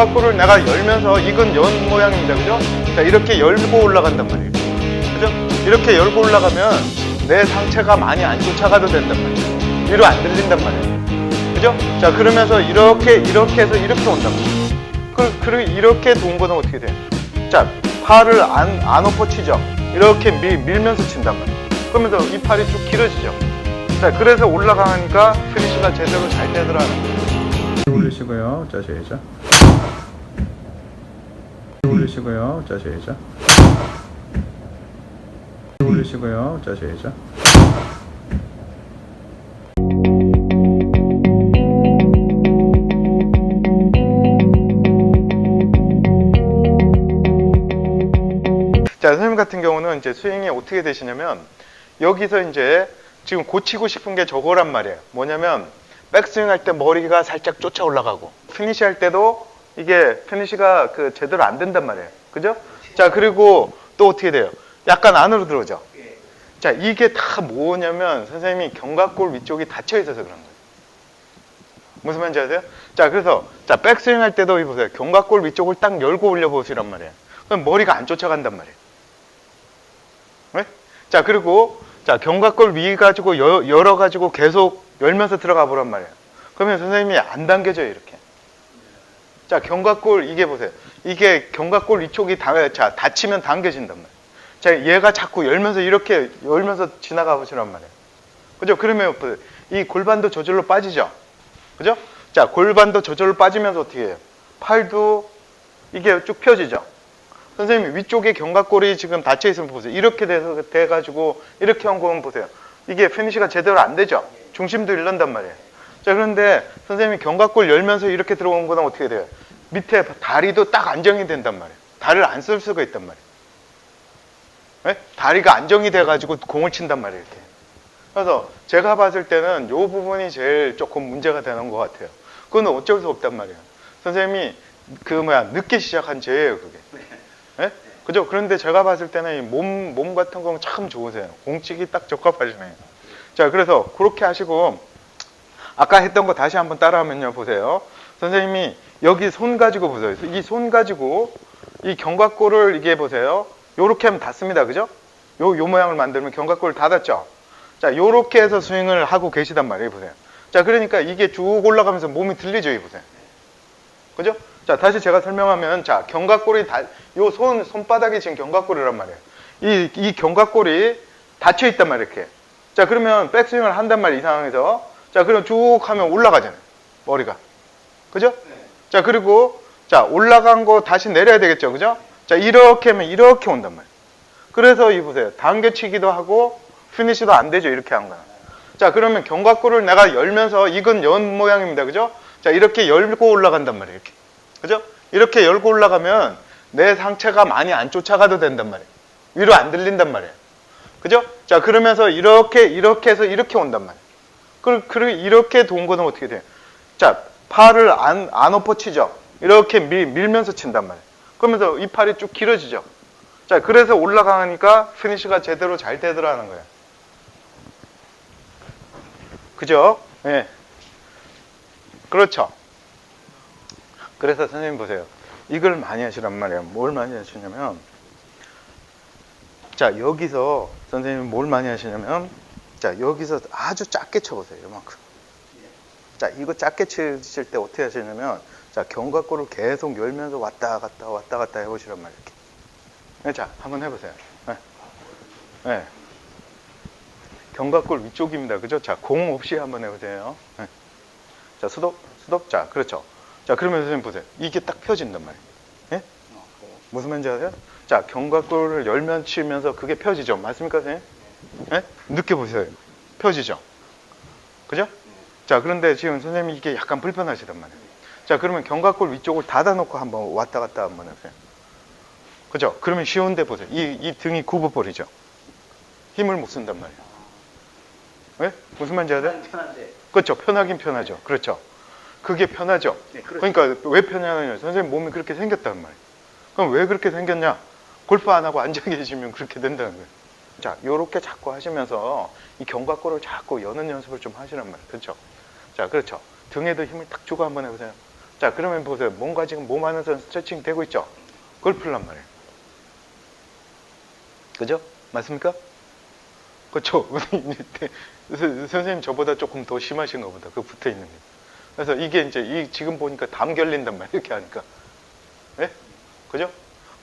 견갑골을 내가 열면서 이건 연 모양입니다. 그죠? 자, 이렇게 열고 올라간단 말이에요. 그죠? 이렇게 열고 올라가면 내 상체가 많이 안 쫓아가도 된단 말이에요. 위로 안 들린단 말이에요. 그죠? 자, 그러면서 이렇게, 이렇게 해서 이렇게 온단 말이에요. 그, 그리고 이렇게 돈 거는 어떻게 돼요? 자, 팔을 안, 안 엎어치죠? 이렇게 밀, 밀면서 친단 말이에요. 그러면서 이 팔이 쭉 길어지죠? 자, 그래서 올라가니까 피니시가 제대로 잘 되더라는 거예요. 올리시고요. 짜셔야죠. 올리시고요. 짜셔야죠. 올리시고요. 짜셔야죠. 자, 선생님 같은 경우는 이제 스윙이 어떻게 되시냐면 여기서 이제 지금 고치고 싶은 게 저거란 말이에요. 뭐냐면 백스윙 할 때 머리가 살짝 쫓아 올라가고 피니시 할 때도 이게 피니시가 그 제대로 안 된단 말이에요. 그죠? 자, 그리고 또 어떻게 돼요? 약간 안으로 들어오죠. 자, 이게 다 뭐냐면 선생님이 견갑골 위쪽이 닫혀 있어서 그런 거예요. 무슨 말인지 아세요? 자, 그래서 자, 백스윙 할 때도 이 보세요. 견갑골 위쪽을 딱 열고 올려 보시란 말이에요. 그럼 머리가 안 쫓아간단 말이에요. 네? 자, 그리고 자, 견갑골 위 가지고 여- 열어 가지고 계속 열면서 들어가 보란 말이에요. 그러면 선생님이 안 당겨져요, 이렇게. 자, 견갑골 이게 보세요. 이게 견갑골 위쪽이 다, 자, 닫히면 당겨진단 말이에요. 자, 얘가 자꾸 열면서 이렇게 열면서 지나가 보시란 말이에요. 그죠? 그러면. 이 골반도 저절로 빠지죠? 그죠? 자, 골반도 저절로 빠지면서 어떻게 해요? 팔도 이게 쭉 펴지죠? 선생님 위쪽에 견갑골이 지금 닫혀 있으면 보세요. 이렇게 돼서 돼 가지고 이렇게 한 거면 보세요. 이게 피니시가 제대로 안 되죠. 중심도 잃는단 말이에요. 자 그런데 선생님이 견갑골 열면서 이렇게 들어온 거는 어떻게 돼요? 밑에 다리도 딱 안정이 된단 말이에요. 다리를 안 쓸 수가 있단 말이에요. 네? 다리가 안정이 돼가지고 공을 친단 말이에요. 이렇게. 그래서 제가 봤을 때는 이 부분이 제일 조금 문제가 되는 것 같아요. 그건 어쩔 수 없단 말이에요. 선생님이 그 뭐야 늦게 시작한 죄예요 그게. 예? 그죠? 그런데 제가 봤을 때는 이 몸, 몸 같은 건 참 좋으세요. 공치기 딱 적합하시네요. 자, 그래서 그렇게 하시고, 아까 했던 거 다시 한번 따라하면요, 보세요. 선생님이 여기 손 가지고 보세요. 이 손 가지고 이 견갑골을 이게 보세요. 요렇게 하면 닿습니다. 그죠? 요, 요 모양을 만들면 견갑골을 닫았죠? 자, 요렇게 해서 스윙을 하고 계시단 말이에요. 보세요. 자, 그러니까 이게 쭉 올라가면서 몸이 들리죠, 이 보세요. 그죠? 자, 다시 제가 설명하면, 자, 견갑골이 다, 요 손, 손바닥이 지금 견갑골이란 말이에요. 이, 이 견갑골이 닫혀 있단 말이에요, 이렇게. 자, 그러면 백스윙을 한단 말이에요, 이 상황에서. 자, 그럼 쭉 하면 올라가잖아요, 머리가. 그죠? 자, 그리고, 자, 올라간 거 다시 내려야 되겠죠, 그죠? 자, 이렇게 하면 이렇게 온단 말이에요. 그래서 이 보세요. 당겨치기도 하고, 피니시도 안 되죠, 이렇게 한 거는. 자, 그러면 견갑골을 내가 열면서 이건 연 모양입니다, 그죠? 자, 이렇게 열고 올라간단 말이에요, 이렇게. 그죠? 이렇게 열고 올라가면 내 상체가 많이 안 쫓아가도 된단 말이에요. 위로 안 들린단 말이에요. 그죠? 자, 그러면서 이렇게, 이렇게 해서 이렇게 온단 말이에요. 그, 그리고 이렇게 돈 거는 어떻게 돼요? 자, 팔을 안, 안 엎어치죠? 이렇게 밀, 밀면서 친단 말이에요. 그러면서 이 팔이 쭉 길어지죠? 자, 그래서 올라가니까 피니시가 제대로 잘 되더라는 거예요. 그죠? 예. 그렇죠. 그래서 선생님 보세요. 이걸 많이 하시란 말이에요. 뭘 많이 하시냐면, 자, 여기서 선생님이 뭘 많이 하시냐면, 자, 여기서 아주 작게 쳐보세요. 이만큼. 자, 이거 작게 치실 때 어떻게 하시냐면, 자, 견갑골을 계속 열면서 왔다 갔다 왔다 갔다 해보시란 말이에요. 이렇게. 네, 자, 한번 해보세요. 네. 네. 견갑골 위쪽입니다. 그죠? 자, 공 없이 한번 해보세요. 네. 자, 수도, 수도. 자, 그렇죠. 자, 그러면 선생님 보세요. 이게 딱 펴진단 말이에요. 예? 무슨 말인지 아세요? 자, 견갑골을 열면 치면서 그게 펴지죠. 맞습니까, 선생님? 예? 느껴보세요. 펴지죠. 그죠? 자, 그런데 지금 선생님이 이게 약간 불편하시단 말이에요. 자, 그러면 견갑골 위쪽을 닫아놓고 한번 왔다 갔다 한번 해보세요. 그죠? 그러면 쉬운데 보세요. 이, 이 등이 굽어버리죠. 힘을 못 쓴단 말이에요. 예? 무슨 말인지? 편한데. 그렇죠. 편하긴 편하죠. 그렇죠. 그게 편하죠. 네, 그렇죠. 그러니까 왜 편하냐? 선생님 몸이 그렇게 생겼단 말이에요. 그럼 왜 그렇게 생겼냐? 골프 안 하고 앉아 계시면 그렇게 된다는 거예요. 자, 요렇게 자꾸 하시면서 이 견갑골을 자꾸 여는 연습을 좀 하시란 말이에요. 그렇죠? 자, 그렇죠. 등에도 힘을 딱 주고 한번 해보세요. 자, 그러면 보세요. 뭔가 지금 몸 안에서 스트레칭 되고 있죠? 풀란 말이에요. 그죠? 맞습니까? 그렇죠. 선- 선생님 저보다 조금 더 심하신가 보다. 그 붙어 있는 게. 그래서 이게 이제 이 지금 보니까 담 결린단 말이에요. 이렇게 하니까. 예? 그죠?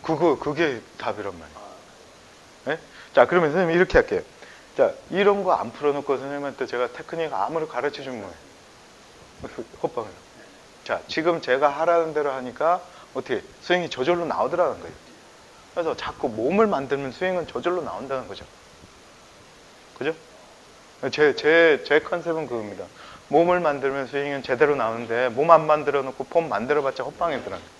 그거 그게 답이란 말이에요. 예? 자, 그러면 선생님 이렇게 할게요. 자, 이런 거 안 풀어놓고 선생님한테 제가 테크닉 아무리 가르쳐 주면 뭐예요? 호빵을. 자, 지금 제가 하라는 대로 하니까 어떻게 스윙이 저절로 나오더라는 거예요. 그래서 자꾸 몸을 만들면 스윙은 저절로 나온다는 거죠. 그죠? 제, 제, 제 컨셉은 그겁니다. 몸을 만들면 스윙은 제대로 나오는데 몸 안 만들어 놓고 폼 만들어 봤자 헛방이더라고요.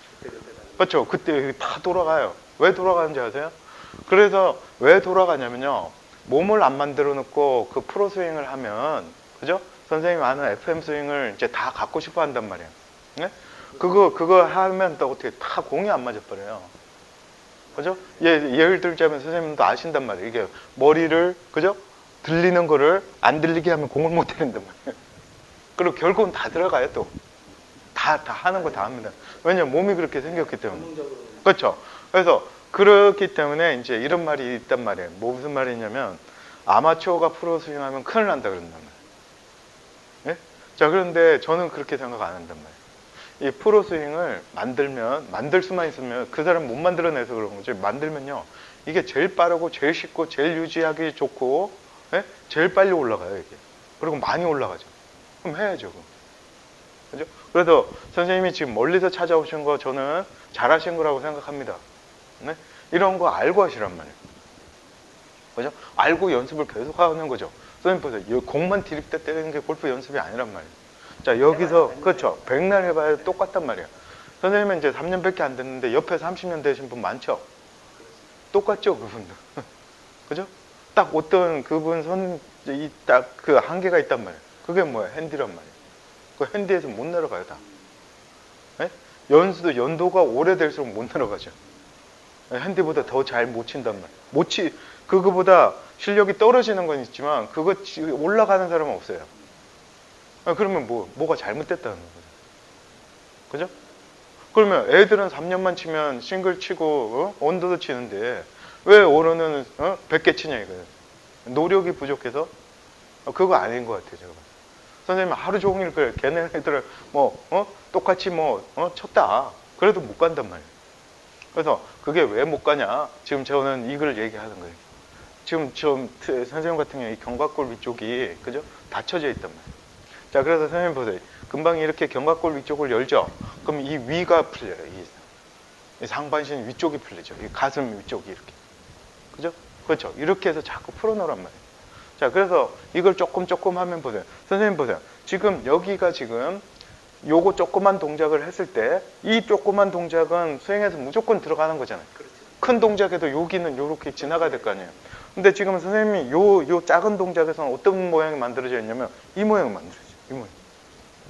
그렇죠. 그때 다 돌아가요. 왜 돌아가는지 아세요? 그래서 왜 돌아가냐면요. 몸을 안 만들어 놓고 그 프로 스윙을 하면, 그죠? 선생님 아는 FM 스윙을 이제 다 갖고 싶어 한단 말이에요. 네? 그거, 그거 하면 또 어떻게 다 공이 안 맞아 버려요. 그죠? 예, 예를 들자면 선생님도 아신단 말이에요. 이게 머리를, 그죠? 들리는 거를 안 들리게 하면 공을 못 때린단 말이에요. 그리고 결국은 다 들어가요, 또. 다, 다 하는 거 다 합니다. 왜냐면 몸이 그렇게 생겼기 때문에. 그렇죠. 그래서 그렇기 때문에 이제 이런 말이 있단 말이에요. 뭐 무슨 말이냐면 아마추어가 프로 스윙하면 큰일 난다 그런단 말이에요. 예? 자, 그런데 저는 그렇게 생각 안 한단 말이에요. 이 프로 스윙을 만들면 만들 수만 있으면 그 사람 못 만들어내서 그런 거지. 만들면요. 이게 제일 빠르고 제일 쉽고 제일 유지하기 좋고 예? 제일 빨리 올라가요, 이게. 그리고 많이 올라가죠. 그럼 해야죠. 그럼. 그래서 선생님이 지금 멀리서 찾아오신 거 저는 잘하신 거라고 생각합니다. 네? 이런 거 알고 하시란 말이에요. 그죠? 알고 연습을 계속 하는 거죠. 선생님 보세요. 이 공만 디립대 때리는 게 골프 연습이 아니란 말이에요. 자, 여기서, 그렇죠. 백날 해봐야 똑같단 말이에요. 선생님은 이제 3년밖에 안 됐는데 옆에 30년 되신 분 많죠? 똑같죠, 그분도. 그죠? 딱 어떤 그분 손, 이딱 그 한계가 있단 말이에요. 그게 뭐야? 핸디란 말이에요. 그 핸디에서 못 내려가요, 다. 예? 연수도 연도가 오래될수록 못 내려가죠. 예, 핸디보다 더 잘 못 친단 말이에요. 못 치, 그거보다 실력이 떨어지는 건 있지만 그거 치- 올라가는 사람은 없어요. 아, 그러면 뭐, 뭐가 잘못됐다는 거죠. 그죠? 그러면 애들은 3년만 치면 싱글 치고, 어? 언더도 치는데, 왜 어른은, 어? 100개 치냐 이거예요. 노력이 부족해서? 어, 그거 아닌 것 같아요, 제가. 선생님 하루 종일 그 걔네들을 뭐, 어? 똑같이 뭐, 어? 쳤다. 그래도 못 간단 말이에요. 그래서 그게 왜 못 가냐? 지금 저는 이걸 얘기하는 거예요. 지금 좀 트- 선생님 같은 경우에 이 경각골 위쪽이 그죠? 닫혀져 있단 말이에요. 자, 그래서 선생님 보세요. 금방 이렇게 경각골 위쪽을 열죠. 그럼 이 위가 풀려요. 이, 이 상반신 위쪽이 풀리죠. 이 가슴 위쪽이 이렇게. 그죠? 그렇죠. 이렇게 해서 자꾸 풀어놓으란 말이에요. 자, 그래서 이걸 조금 조금 하면 보세요. 선생님 보세요. 지금 여기가 지금 요거 조그만 동작을 했을 때 이 조그만 동작은 스윙에서 무조건 들어가는 거잖아요. 큰 동작에도 여기는 요렇게 지나가야 될 거 아니에요. 근데 지금 선생님이 요, 요 작은 동작에서는 어떤 모양이 만들어져 있냐면 이 모양이 만들어져요. 이 모양.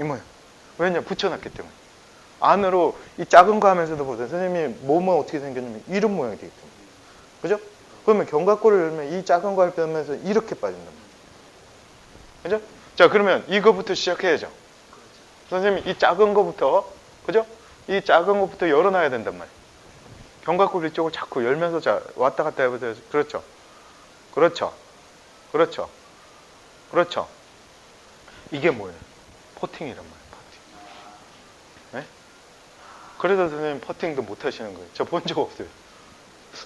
이 모양. 왜냐? 붙여놨기 때문에. 안으로 이 작은 거 하면서도 보세요. 선생님이 몸은 어떻게 생겼냐면 이런 모양이 되기 때문에. 그죠? 그러면 견갑골을 열면 이 작은 때 하면서 이렇게 말이에요. 그죠? 자, 그러면 이거부터 시작해야죠. 선생님이 이 작은 거부터, 그죠? 이 작은 거부터 열어놔야 된단 말이에요. 견갑골 이쪽을 자꾸 열면서 자, 왔다 갔다 해보세요. 그렇죠. 그렇죠. 그렇죠. 그렇죠. 이게 뭐예요? 퍼팅이란 말이에요. 퍼팅. 네? 그래서 선생님 퍼팅도 못 하시는 거예요. 저 본 적 없어요.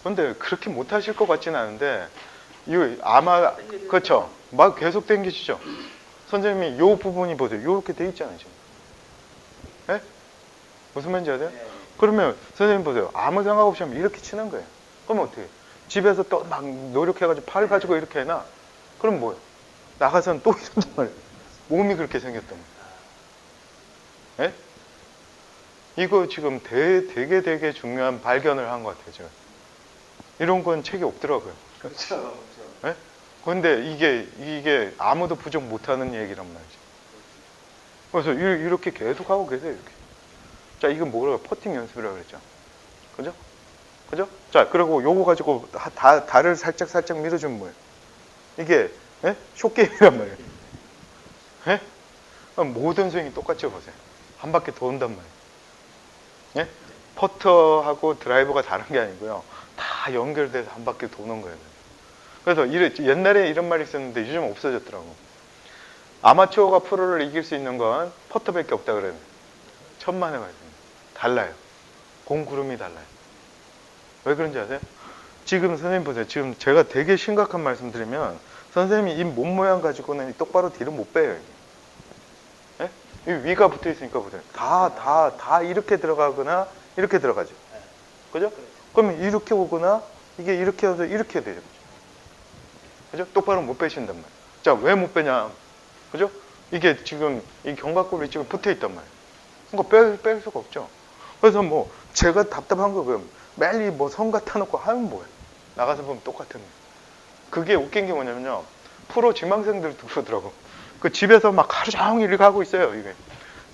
근데 그렇게 못 하실 것 같지는 않은데 이 아마 그렇죠. 막 계속 당기시죠. 선생님이 요 부분이 보세요. 요렇게 돼 있잖아요, 지금. 예? 무슨 말인지 아세요? 그러면 선생님 보세요. 아무 생각 없이 하면 이렇게 치는 거예요. 그러면 어떻게? 집에서 또 막 노력해가지고 팔 가지고 이렇게 해놔. 그럼 뭐예요? 나가서는 또 이런단 말이에요. 몸이 그렇게 생겼단 말이에요. 예? 이거 지금 되, 되게 되게 중요한 발견을 한 것 같아요, 제가. 이런 건 책에 없더라고요. 그렇죠. 예? 근데 이게, 이게 아무도 부정 못하는 얘기란 말이죠. 그래서 이- 이렇게 계속 하고 계세요, 이렇게. 자, 이건 뭐라고, 퍼팅 연습이라고 그랬죠. 그죠? 그죠? 자, 그리고 요거 가지고 다, 다, 달을 살짝 살짝 밀어주면 뭐예요? 이게, 예? 쇼게임이란 말이에요. 예? 모든 스윙이 똑같죠, 보세요. 한 바퀴 도는단 말이에요. 예? 퍼터하고 드라이버가 다른 게 아니고요. 다 연결돼서 한 바퀴 도는 거예요. 그래서 이래, 옛날에 이런 말이 있었는데 요즘 없어졌더라고. 아마추어가 프로를 이길 수 있는 건 퍼터밖에 없다 그래요. 천만에 말씀. 달라요. 공 구름이 달라요. 왜 그런지 아세요? 지금 선생님 보세요. 지금 제가 되게 심각한 말씀 드리면 선생님이 이 몸 모양 가지고는 똑바로 뒤를 못 빼요. 예? 이 위가 붙어 있으니까 보세요. 다, 다, 다 이렇게 들어가거나 이렇게 들어가죠. 그죠? 그러면 이렇게 오거나 이게 이렇게 와서 이렇게 되죠. 그죠? 똑바로 못 빼신단 말이에요. 자, 왜 못 빼냐? 그죠? 이게 지금 이 견갑골이 지금 붙어 있단 말이에요. 그러니까 뺄, 뺄 수가 없죠. 그래서 뭐 제가 답답한 거 그럼 매일 뭐선 갖다 놓고 하면 뭐예요? 나가서 보면 똑같은 거예요. 그게 웃긴 게 뭐냐면요. 프로 지망생들도 그러더라고. 그 집에서 막 하루 종일 하고 있어요. 이게.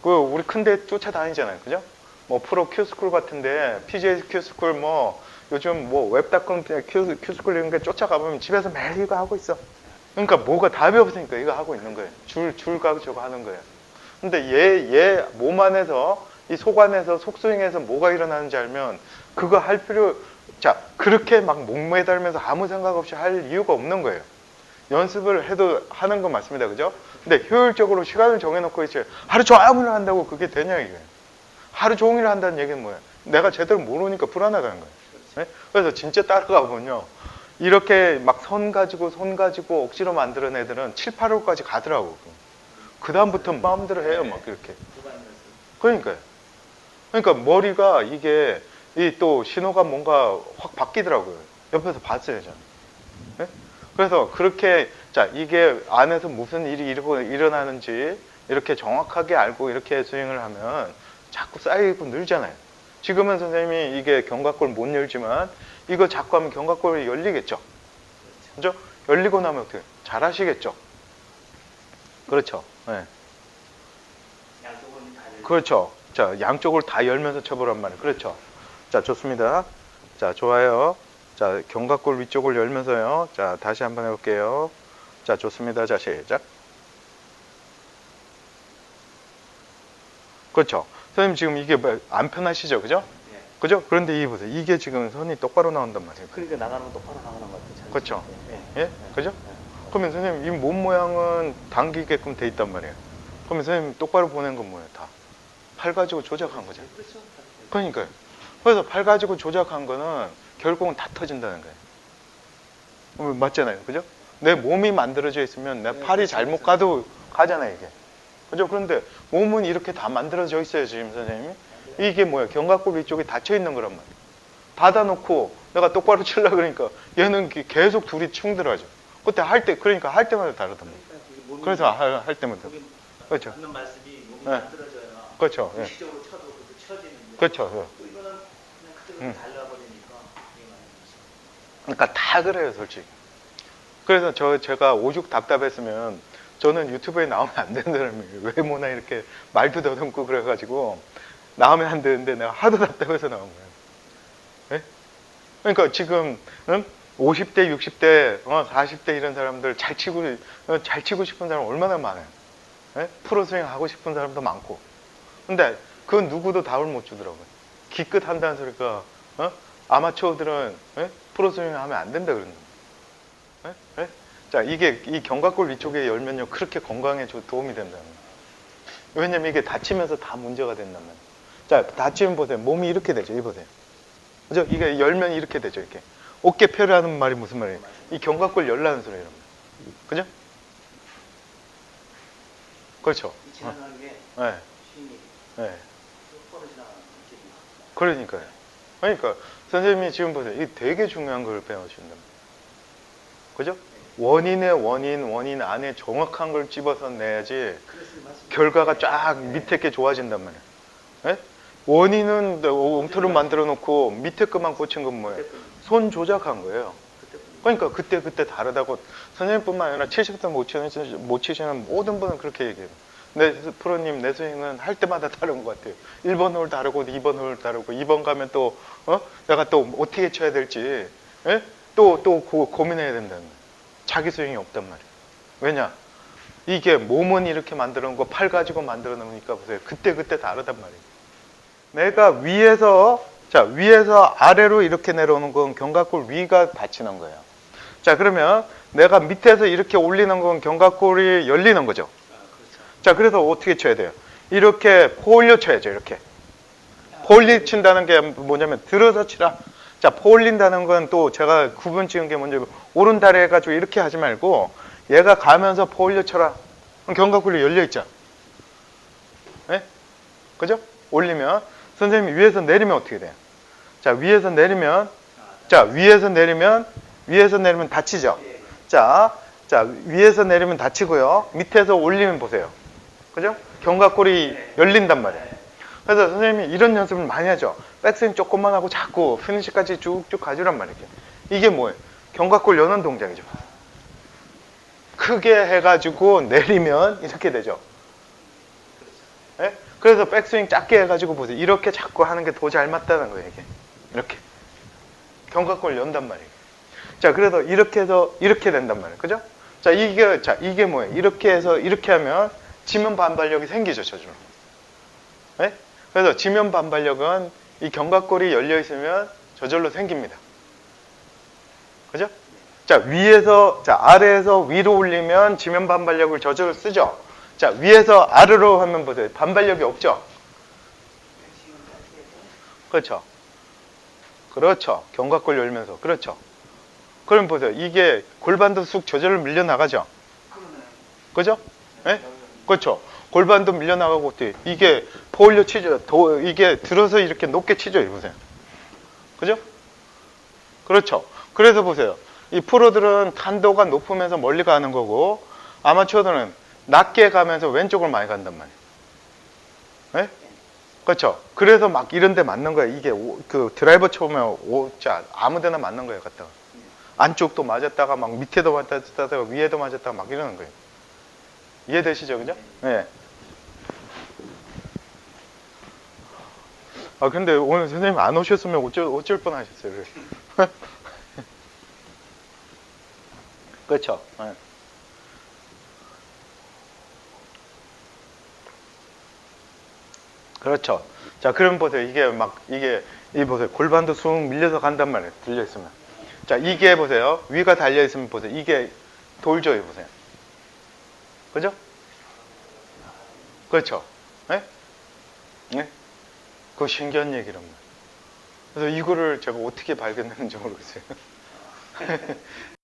그 우리 큰데 쫓아다니잖아요. 그죠? 뭐 프로 큐스쿨 같은데 PJ 큐스쿨 뭐 요즘 뭐 웹닷컴 큐, 큐스쿨 이런 게 쫓아가보면 집에서 매일 이거 하고 있어. 그러니까 뭐가 답이 없으니까 이거 하고 있는 거예요. 줄, 줄 가고 저거 하는 거예요. 근데 얘, 얘 몸 안에서 이 속 안에서 속스윙에서 뭐가 일어나는지 알면 그거 할 필요, 자, 그렇게 막 목매달면서 아무 생각 없이 할 이유가 없는 거예요. 연습을 해도 하는 건 맞습니다. 그죠? 근데 효율적으로 시간을 정해놓고 이제 하루 종일 한다고 그게 되냐, 이게. 하루 종일 한다는 얘기는 뭐예요? 내가 제대로 모르니까 불안하다는 거예요. 네? 그래서 진짜 따라가 보면요. 이렇게 막선 가지고 손 가지고 억지로 만드는 애들은 7, 8월까지 가더라고. 그 다음부터 마음대로 해요, 막 이렇게. 그러니까요. 그러니까 머리가 이게 이 또 신호가 뭔가 확 바뀌더라고요. 옆에서 봤어요, 저는. 네? 그래서 그렇게 자 이게 안에서 무슨 일이 일어- 일어나는지 이렇게 정확하게 알고 이렇게 스윙을 하면 자꾸 쌓이고 늘잖아요. 지금은 선생님이 이게 견갑골 못 열지만 이거 자꾸 하면 견갑골이 열리겠죠. 그죠? 열리고 나면 어떻게? 잘 하시겠죠. 그렇죠. 네. 그렇죠. 자, 양쪽을 다 열면서 쳐보란 말이에요. 그렇죠. 자, 좋습니다. 자, 좋아요. 자, 견갑골 위쪽을 열면서요. 자, 다시 한번 해볼게요. 자, 좋습니다. 자, 시작. 그렇죠. 선생님 지금 이게 뭐안 편하시죠? 그죠? 예. 그죠? 그런데 이 보세요. 이게 지금 선이 똑바로 나온단 말이에요. 그러니까 나가는 건 똑바로 나가는 것 같아요. 그렇죠. 예. 예? 그죠? 그러면 선생님 이 몸 모양은 당기게끔 돼 있단 말이에요. 그러면 선생님 똑바로 보낸 건 뭐예요? 다. 팔 가지고 조작한 거죠. 그렇죠. 그러니까요. 그래서 팔 가지고 조작한 거는 결국은 다 터진다는 거예요. 어, 맞잖아요. 그죠? 내 몸이 만들어져 있으면 내 네, 팔이 그렇죠, 잘못 그렇죠. 가도 가잖아요, 이게. 그죠? 그런데 몸은 이렇게 다 만들어져 있어요, 지금 선생님이. 이게 뭐야? 견갑골 이쪽에 닫혀 있는 거란 말이에요. 닫아놓고 내가 똑바로 치려고 그러니까 얘는 기- 계속 둘이 충돌하죠. 그때 할 때, 그러니까 할 때마다 다르단 말이에요. 그래서 할, 할 때마다. 그렇죠. 네. 그렇죠. 예. 그렇죠. 예. 음. 그러니까 다 그래요, 솔직히. 그래서 저 제가 오죽 답답했으면 저는 유튜브에 나오면 안 되는 사람이에요. 외모나 이렇게 말도 더듬고 그래가지고 나오면 안 되는데 내가 하도 답답해서 나온 거예요. 예? 그러니까 지금 응? 50대, 60대, 어, 40대 이런 사람들 잘 치고 어, 잘 치고 싶은 사람 얼마나 많아요. 예? 프로 스윙 하고 싶은 사람도 많고. 근데 그건 누구도 답을 못 주더라고요. 기껏 한다는 소리가 어? 아마추어들은 예? 프로 스윙 하면 안 된다 그러는 거예요. 예? 예? 자, 이게 이 견갑골 위쪽에 열면요 그렇게 건강에 조- 도움이 된다는 거예요. 왜냐면 이게 다치면서 다 문제가 말이에요. 자, 다치면 보세요. 몸이 이렇게 되죠. 이 보세요. 그죠? 이게 열면 이렇게 되죠. 이렇게. 어깨 펴라는 말이 무슨 말이에요? 이 견갑골 열라는 소리예요. 그죠? 그렇죠. 이. 똑바로 지나가는 느낌이 그러니까요. 그러니까 선생님이 지금 보세요. 이게 되게 중요한 걸 배워주신다. 그죠? 원인의 원인, 원인 안에 정확한 걸 집어서 내야지 결과가 쫙 밑에 게 좋아진단 말이에요. 예? 원인은 엉터를 만들어 놓고 밑에 것만 고친 건 뭐예요? 손 조작한 거예요. 그러니까 그때 그때 다르다고 선생님뿐만 아니라 70대 못 치시는, 못 치시는 모든 분은 그렇게 얘기해요. 내 프로님 내 스윙은 할 때마다 다른 것 같아요. 1번 홀 다르고 2번 홀 다르고 2번 가면 또 어? 내가 또 어떻게 쳐야 될지 예? 또, 고민해야 된다는 거예요. 자기 스윙이 없단 말이에요. 왜냐? 이게 몸은 이렇게 만들어 놓고 팔 가지고 만들어 놓으니까 보세요. 그때 그때 다르단 말이에요. 내가 위에서 자 위에서 아래로 이렇게 내려오는 건 견갑골 위가 받치는 거예요. 자 그러면 내가 밑에서 이렇게 올리는 건 견갑골이 열리는 거죠. 자 그래서 어떻게 쳐야 돼요? 이렇게 포올려 쳐야죠. 이렇게 포올리 친다는 게 뭐냐면 들어서 치라. 자 포올린다는 건 또 제가 구분 지은 게 먼저 오른 다리 해가지고 이렇게 하지 말고 얘가 가면서 포올려 쳐라. 그럼 견갑골이 열려 있죠. 네? 그죠? 올리면 선생님이 위에서 내리면 어떻게 돼요? 자 위에서 내리면 자 위에서 내리면 위에서 내리면 다치죠. 예, 예. 자, 자 위에서 내리면 다치고요. 밑에서 올리면 보세요. 그죠? 견갑골이 열린단 말이에요. 그래서 선생님이 이런 연습을 많이 하죠. 백스윙 조금만 하고 자꾸 피니시까지 쭉쭉 가주란 말이에요. 이게 뭐예요? 견갑골 여는 동작이죠. 크게 해가지고 내리면 이렇게 되죠. 예? 그래서 백스윙 작게 해가지고 보세요. 이렇게 자꾸 하는 게 더 잘 맞다는 거예요. 이게 이렇게 견갑골 연단 말이에요. 자, 그래서 이렇게 해서 이렇게 된단 말이에요. 그죠? 자, 이게 자 이게 뭐예요? 이렇게 해서 이렇게 하면 지면 반발력이 생기죠, 저절로. 예? 그래서 지면 반발력은 이 견갑골이 열려 있으면 저절로 생깁니다. 그죠? 자, 위에서, 자, 아래에서 위로 올리면 지면 반발력을 저절로 쓰죠? 자, 위에서 아래로 하면 보세요. 반발력이 없죠? 그렇죠. 그렇죠. 견갑골 열면서. 그렇죠. 그럼 보세요. 이게 골반도 쑥 저절로 밀려나가죠? 그죠? 예? 그렇죠. 골반도 밀려나가고 어때요? 이게 포올려 치죠. 더, 이게 들어서 이렇게 높게 치죠. 이 보세요. 그죠? 그렇죠. 그래서 보세요. 이 프로들은 탄도가 높으면서 멀리 가는 거고 아마추어들은 낮게 가면서 왼쪽을 많이 간단 말이에요. 예? 그렇죠. 그래서 막 이런 데 맞는 거예요. 이게 오- 그 드라이버 쳐보면 오, 자, 아무 데나 맞는 거예요. 갖다가. 안쪽도 맞았다가 막 밑에도 맞았다가 위에도 맞았다가 막 이러는 거예요. 이해되시죠? 그죠? 네. 아, 근데 오늘 선생님 안 오셨으면 어쩔, 어쩔 뻔 하셨어요. 그래. 그렇죠. 네. 그렇죠. 자, 그럼 보세요. 이게 막, 이게, 이 보세요. 골반도 쑥 밀려서 간단 말이에요. 들려 있으면. 자, 이게 보세요. 위가 달려 있으면 보세요. 이게 돌져요. 보세요. 그죠? 그렇죠. 네? 네? 그거 신기한 얘기란 말이에요. 그래서 이거를 제가 어떻게 발견했는지 모르겠어요.